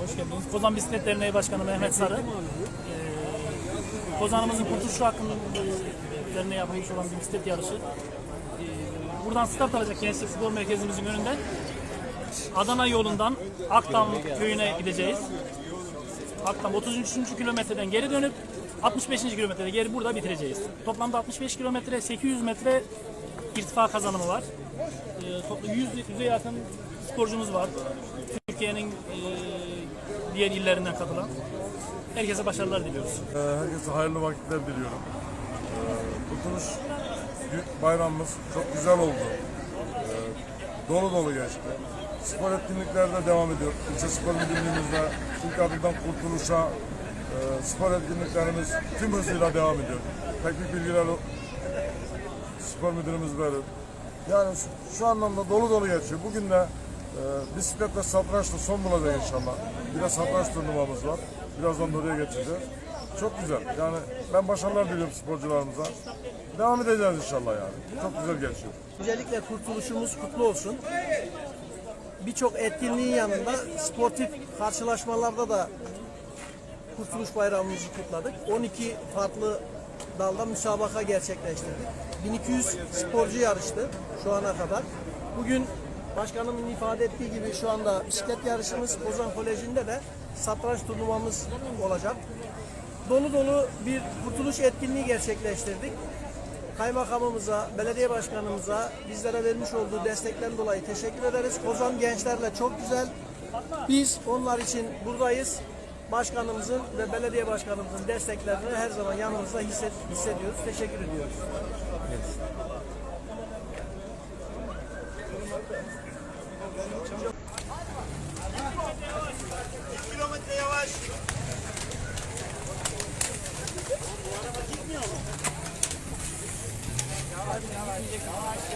Hoş geldiniz. Kozan Bisiklet Derneği Başkanı Mehmet Sarı. Ee, Kozan'ımızın kurtuluşu hakkında üzerine yapılmış olan bir bisiklet yarışı. Ee, buradan start alacak Gençlik Spor Merkezimizin önünden Adana yolundan Akdam köyüne gideceğiz. Akdam 33. kilometreden geri dönüp 65. kilometrede geri burada bitireceğiz. Toplamda 65 kilometre 800 metre irtifa kazanımı var. Ee, toplam 100 100'e yakın sporcumuz var. Türkiye'nin e, diğer illerinden katılan. Herkese başarılar diliyoruz. Ee, Herkese hayırlı vakitler diliyorum. Kurtuluş bayramımız çok güzel oldu. Ee, Dolu dolu geçti. Spor etkinlikleri de devam ediyor. İlçe spor müdürlüğümüzde ilk adımdan kurtuluşa e, spor etkinliklerimiz tüm hızıyla devam ediyor. Teknik bilgiler spor müdürümüz verir. Yani şu, anlamda dolu dolu geçiyor. Bugün de e, bisikletle satrançla son bulacak inşallah. Bir de satranç turnuvamız var. Birazdan da oraya geçeceğiz. Çok güzel. Yani ben başarılar diliyorum sporcularımıza. Devam edeceğiz inşallah yani. Çok güzel geçiyor. Öncelikle kurtuluşumuz kutlu olsun. Birçok etkinliğin yanında sportif karşılaşmalarda da Kurtuluş Bayramımızı kutladık. 12 farklı dalda müsabaka gerçekleştirdik. 1200 sporcu yarıştı şu ana kadar. Bugün başkanımın ifade ettiği gibi şu anda bisiklet yarışımız Ozan Koleji'nde de satranç turnuvamız olacak dolu dolu bir kurtuluş etkinliği gerçekleştirdik. Kaymakamımıza, belediye başkanımıza bizlere vermiş olduğu destekten dolayı teşekkür ederiz. Kozan gençlerle çok güzel. Biz onlar için buradayız. Başkanımızın ve belediye başkanımızın desteklerini her zaman yanımızda hisset, hissediyoruz. Teşekkür ediyoruz. Evet. Bir kilometre yavaş. Yavaş yavaş.